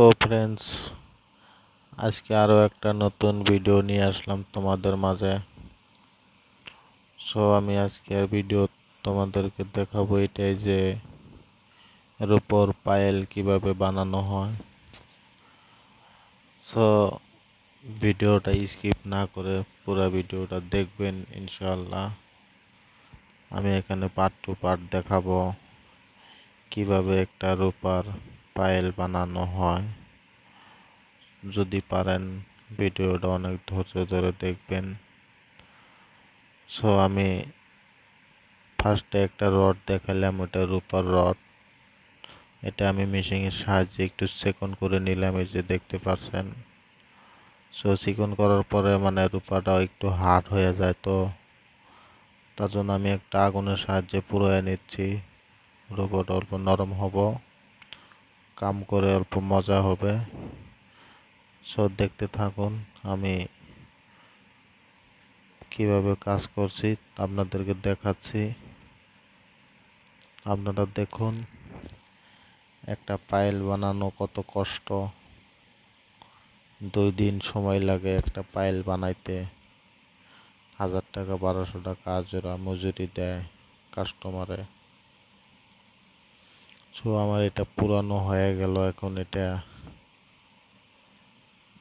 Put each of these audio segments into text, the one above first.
তো ফ্রেন্ডস আজকে আরও একটা নতুন ভিডিও নিয়ে আসলাম তোমাদের মাঝে। সো আমি আজকের ভিডিও তোমাদেরকে দেখাবো এটাই যে রূপোর পায়েল কীভাবে বানানো হয়। সো ভিডিওটা স্কিপ না করে পুরো ভিডিওটা দেখবেন ইনশাল্লাহ আমি এখানে পার্ট টু পার্ট দেখাবো কীভাবে একটা রূপার পায়েল বানানো হয়। যদি পারেন, ভিডিওটা অনেক ধৈর্য ধরে দেখবেন। সো আমি ফার্স্টে একটা রড দেখালাম ওটা রূপার রড এটা আমি মেশিনের সাহায্যে একটু সেকন করে নিলাম, এই যে দেখতে পাচ্ছেন। সো চিকন করার পরে মানে রূপাটা একটু হার্ড হয়ে যায় তো। তার জন্য আমি একটা আগুনের সাহায্যে পুরোয় নিচ্ছি। রূপাটা অল্প নরম হব। কাম করে অল্প মজা হবে। সো দেখতে থাকুন, আমি কীভাবে কাজ করছি, আপনাদেরকে দেখাচ্ছি। আপনারা দেখুন, একটা পাইল বানানো কত কষ্ট। দুই দিন সময় লাগে একটা পাইল বানাইতে। হাজার টাকা, বারোশো টাকা আজরা মজুরি দেয় কাস্টমারে। সো আমার এটা পুরানো হয়ে গেল। এখন এটা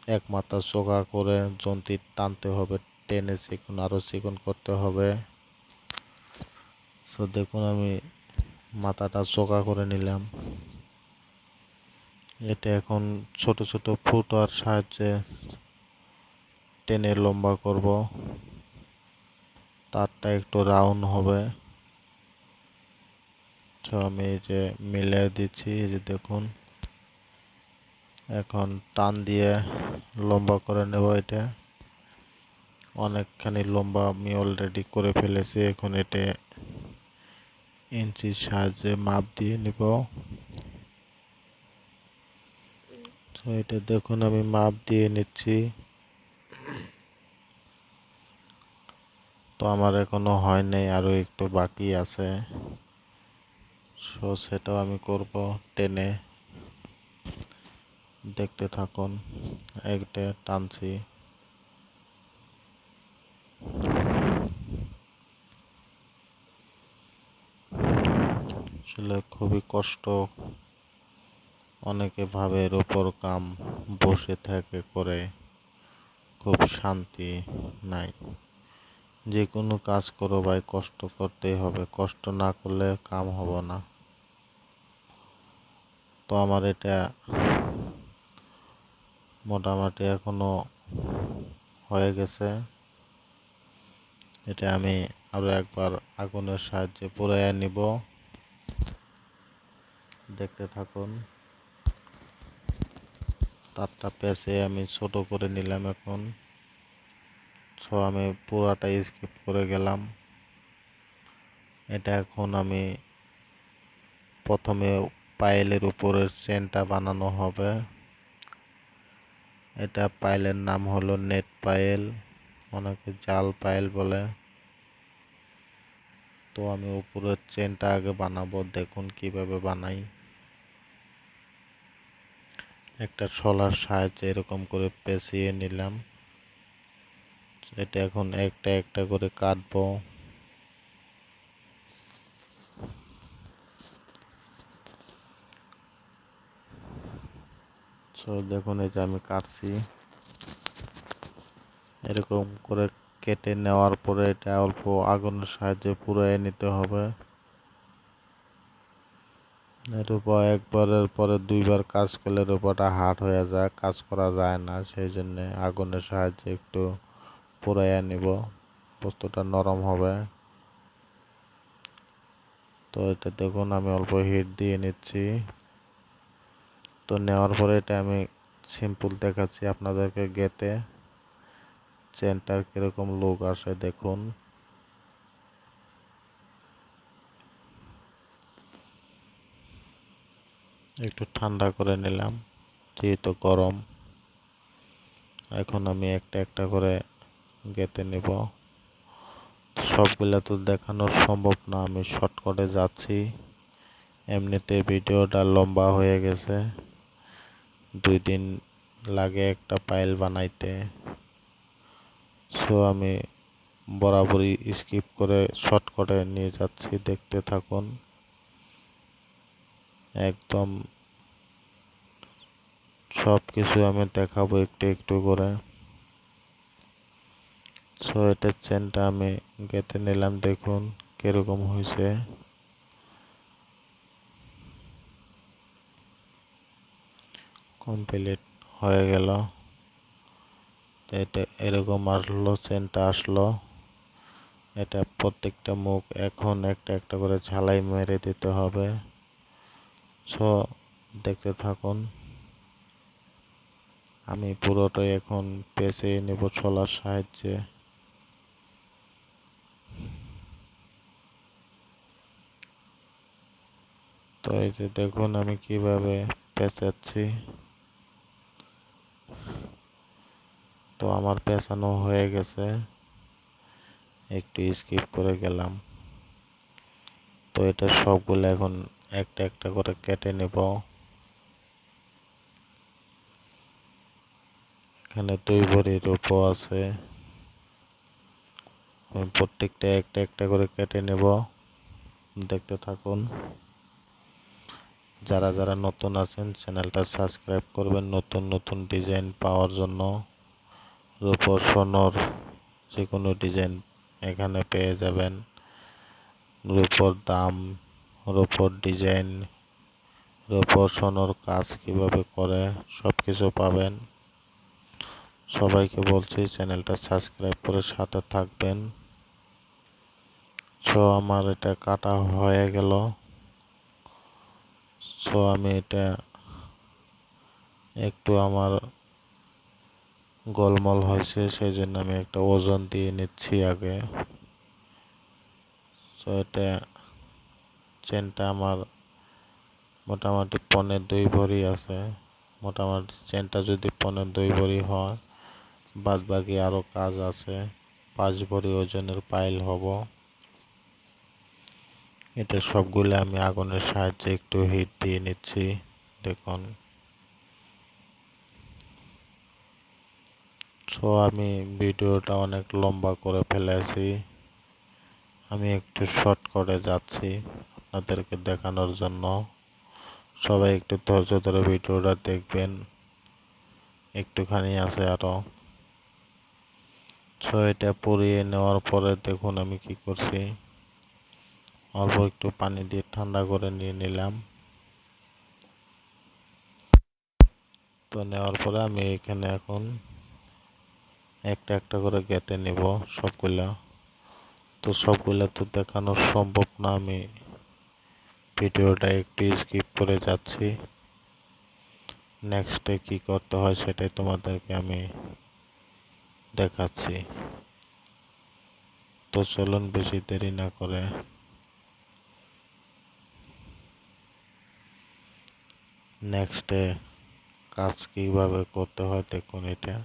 এক মাথা চোখা করে যন্ত্রী টানতে হবে, টেনে চিকন আরও চিকন করতে হবে। সো দেখুন আমি মাথাটা চোখা করে নিলাম। এটা এখন ছোট ছোট ফুটার সাহায্যে টেনে লম্বা করব। তারটা একটু রাউন্ড হবে। তো আমি এই যে মিলিয়ে দিচ্ছি, এই যে দেখুন। এখন টান দিয়ে লম্বা করে নেব এটা। অনেকখানি লম্বা আমি অলরেডি করে ফেলেছি, এখন এটা ইঞ্চির সাহায্যে মাপ দিয়ে নিব। তো এটা দেখুন, আমি মাপ দিয়ে নিচ্ছি। তো আমার এখনও হয় নাই, আরও একটু বাকি আছে। সো সেটাও আমি করব টেনে। দেখতে থাকুন, একটা টানছি। আসলে খুবই কষ্ট। অনেকে ভাবে এর উপর কাম, বসে থাকে করে। খুব শান্তি নাই। যে কোনো কাজ করো ভাই, কষ্ট করতেই হবে। কষ্ট না করলে কাম হবে না। তো আমার এটা মোটামুটি এখনও হয়ে গেছে। এটা আমি আরও একবার আগুনের সাহায্যে পুরাইয়া নিব। দেখতে থাকুন। তারটা পেঁচে আমি ছোট করে নিলাম এখন। সো আমি পুরাটা স্কিপ করে গেলাম। এটা এখন আমি প্রথমে পায়েলের উপরের চেনটা বানানো হবে। এটা পায়েলের নাম হলো নেট পায়েল অনেকে জাল পায়েল বলে। তো আমি উপরের চেনটা আগে বানাবো, দেখুন কীভাবে বানাই। একটা শলার সাহায্যে এরকম করে পেঁচিয়ে নিলাম। এটা এখন একটা একটা করে কাটবো। সো দেখুন, এই যে আমি কাটছি। এরকম করে কেটে নেওয়ার পরে এটা অল্প আগুনের সাহায্যে পুরাই নিতে হবে। রূপা একবারের পরে দুইবার কাজ করলে রূপাটা হার্ড হয়ে যায়, কাজ করা যায় না, সেই জন্য আগুনের সাহায্যে একটু পুরাইয়া নিব। বস্তুটা নরম হবে। তো এটা দেখুন, আমি অল্প হিট দিয়ে নিচ্ছি। তো নেওয়ার পরে এটা আমি সিম্পল দেখাচ্ছি আপনাদেরকে গেতে চেনটার কীরকম লোক আসে দেখুন। একটু ঠান্ডা করে নিলাম, যেহেতু গরম। এখন আমি একটা একটা করে গেতে নেব। সবগুলা তো দেখানো সম্ভব না, আমি শর্টকাটে যাচ্ছি। এমনিতে ভিডিওটা লম্বা হয়ে গেছে। দুই দিন লাগে একটা পাইল বানাইতে। সো আমি বরাবরই স্কিপ করে শর্টকাটে নিয়ে যাচ্ছি, দেখতে থাকুন। একদম সব কিছু আমি দেখাবো একটু একটু করে। সো এটার চেনটা আমি গেতে নিলাম, দেখুন কীরকম হয়েছে কমপ্লিট হয়ে গেল। এটা এরকম আসলো চেনটা আসলো। এটা প্রত্যেকটা মুখ এখন একটা একটা করে ঝালাই মেরে দিতে হবে। সো দেখতে থাকুন। আমি পুরোটাই এখন পেঁচে নেব ছোলার সাহায্যে। তো এই যে দেখুন আমি কীভাবে পেঁচাচ্ছি। তো আমার পেঁচানো হয়ে গেছে। একটু স্কিপ করে গেলাম। তো এটা সবগুলো এখন একটা একটা করে কেটে নেব। এখানে দুই ভরির রূপও আছে। আমি প্রত্যেকটা একটা একটা করে কেটে নেব। দেখতে থাকুন। যারা যারা নতুন আছেন, চ্যানেলটা সাবস্ক্রাইব করবেন নতুন নতুন ডিজাইন পাওয়ার জন্য। রূপর সোনর যে কোনো ডিজাইন এখানে পেয়ে যাবেন। রূপর দাম রূপর ডিজাইন রূপর সোনর কাজ কীভাবে করে সব কিছু পাবেন। সবাইকে বলছি চ্যানেলটা সাবস্ক্রাইব করে সাথে থাকবেন। সো আমার এটা কাটা হয়ে গেল। সো আমি এটা একটু আমার গোলমল হয়েছে সেই জন্য আমি একটা ওজন দিয়ে নিচ্ছি আগে। তো এটা চেনটা আমার মোটামুটি পনে দুই ভরি আছে। মোটামুটি চেনটা যদি পনে দুই ভরি হয় বাদ বাকি আরও কাজ আছে। পাঁচ ভরি ওজনের পাইল হব। এটা সবগুলো আমি আগুনের সাহায্যে একটু হিট দিয়ে নিচ্ছি, দেখুন। সো আমি ভিডিওটা অনেক লম্বা করে ফেলেছি। আমি একটু শর্ট করে যাচ্ছি আপনাদেরকে দেখানোর জন্য। সবাই একটু ধৈর্য ধরে ভিডিওটা দেখবেন। একটুখানি আছে আরও সো এটা পরিয়ে নেওয়ার পরে দেখুন আমি কি করছি। অল্প একটু পানি দিয়ে ঠান্ডা করে নিয়ে নিলাম। তো নেওয়ার পরে আমি এখানে এখন একটা একটা করে গেতে নেব সবগুলা। তো সবগুলা তো দেখানো সম্ভব না, আমি ভিডিওটা একটু স্কিপ করে যাচ্ছি। নেক্সটে কি করতে হয় সেটাই তোমাদেরকে আমি দেখাচ্ছি। তো চলুন বেশি দেরি না করে। নেক্সটে কাজ কীভাবে করতে হয় দেখুন এটা।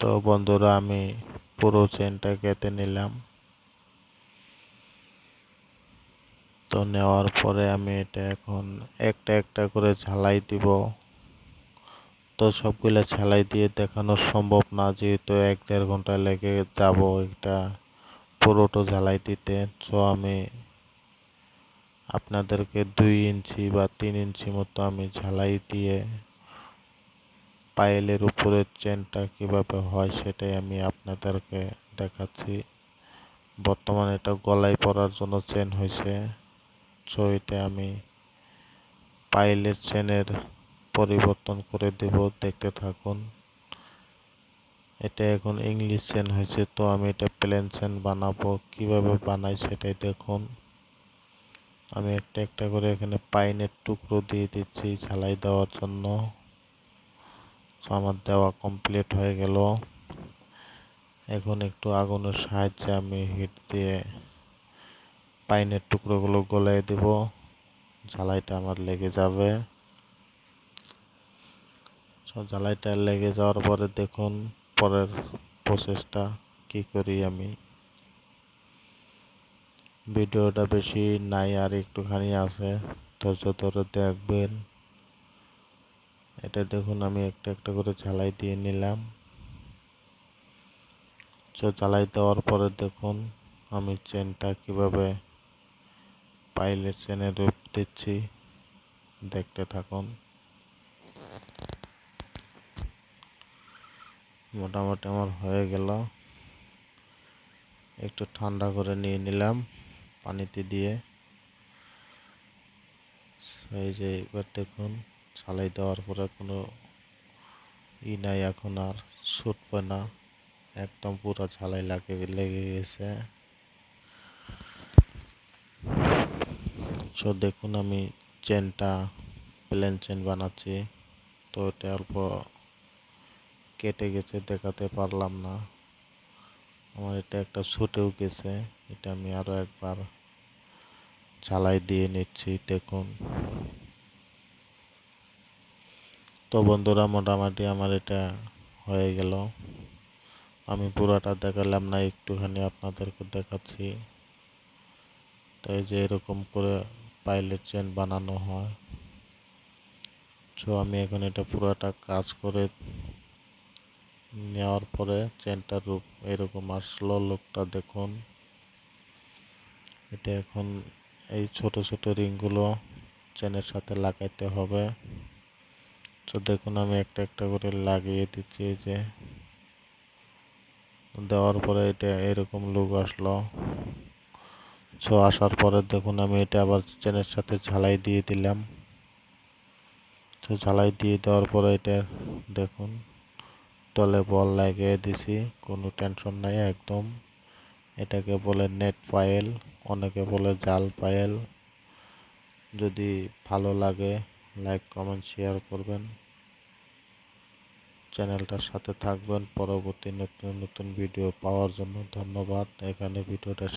তো বন্ধুরা, আমি পুরো চেনটা কেটে নিলাম। তো নেওয়ার পরে আমি এটা এখন একটা একটা করে ঝালাই দিব। তো সবগুলো ঝালাই দিয়ে দেখানো সম্ভব না, যেহেতু এক দেড় ঘণ্টা লেগে যাব এটা পুরোটো ঝালাই দিতে। তো আমি আপনাদেরকে দুই ইঞ্চি বা তিন ইঞ্চি মতো আমি ঝালাই দিয়ে পায়েলের উপরের চেনটা কীভাবে হয় সেটাই আমি আপনাদেরকে দেখাচ্ছি। বর্তমানে এটা গলায় পরার জন্য চেন হয়েছে। সো এটা আমি পাইলের চেনের পরিবর্তন করে দেব, দেখতে থাকুন। এটা এখন ইংলিশ চেন হয়েছে, তো আমি এটা প্লেন চেন বানাবো। কীভাবে বানাই সেটাই দেখুন। আমি একটা একটা করে এখানে পাইনের টুকরো দিয়ে দিচ্ছি ঝালাই দেওয়ার জন্য। আমার দেওয়া কমপ্লিট হয়ে গেল। এখন একটু আগুনের সাহায্যে আমি হিট দিয়ে পাইনের টুকরোগুলো গলায় দেব। ঝালাইটা আমার লেগে যাবে। সব ঝালাইটা লেগে যাওয়ার পরে দেখুন পরের প্রসেসটা কি করি আমি। ভিডিওটা বেশি নাই আর একটুখানি আছে। ধৈর্য ধরে দেখবেন। এটা দেখুন, আমি একটা একটা করে ঝালাই দিয়ে নিলাম। ঝালাই দেওয়ার পরে দেখুন, আমি চেনটা কীভাবে পাইলের চেনে রূপ দিচ্ছি। দেখতে থাকুন। মোটামুটি আমার হয়ে গেল। একটু ঠান্ডা করে নিয়ে নিলাম। পানিতে দিয়ে এই যে এবার দেখুন ছালাই দেওয়ার পরে কোনো ই নাই এখন আর, ছুটবে না। একদম পুরো ঝালাই লাগে, লেগে গেছে। সো দেখুন আমি চেনটা, প্লেন চেন বানাচ্ছি। তো এটা অল্প কেটে গেছে, দেখাতে পারলাম না। আমার এটা একটা ছুটেও গেছে। এটা আমি আরও একবার ঝালাই দিয়ে নিচ্ছি, দেখুন। তো বন্ধুরা, মোটামুটি আমার এটা হয়ে গেল। আমি পুরোটা দেখালাম না, একটুখানি আপনাদেরকে দেখাচ্ছি। তো এই যে এরকম করে পাইলের চেন বানানো হয়। তো আমি এখন এটা পুরোটা কাজ করে নেওয়ার পরে চেনটার রূপ এরকম আসলো। লোকটা দেখুন, এটা এখন এই ছোট ছোট রিংগুলো চেনের সাথে লাগাইতে হবে। তো দেখুন, আমি একটা একটা করে লাগিয়ে দিচ্ছি এই যে। দেওয়ার পরে এটা এরকম লুক আসলো। সো আসার পরে দেখুন, আমি এটা আবার চেনের সাথে ঝালাই দিয়ে দিলাম। তো ঝালাই দিয়ে দেওয়ার পরে এটা দেখুন তলে বল লাগিয়ে দিছি, কোনো টেনশন নাই, একদম। এটাকে বলে নেট পায়েল অনেকে বলে জাল পায়েল যদি ভালো লাগে লাইক কমেন্ট শেয়ার করবেন। চ্যানেলটার সাথে থাকবেন, পরবর্তী নতুন নতুন ভিডিও পাওয়ার জন্য ধন্যবাদ। এখানে ভিডিওটা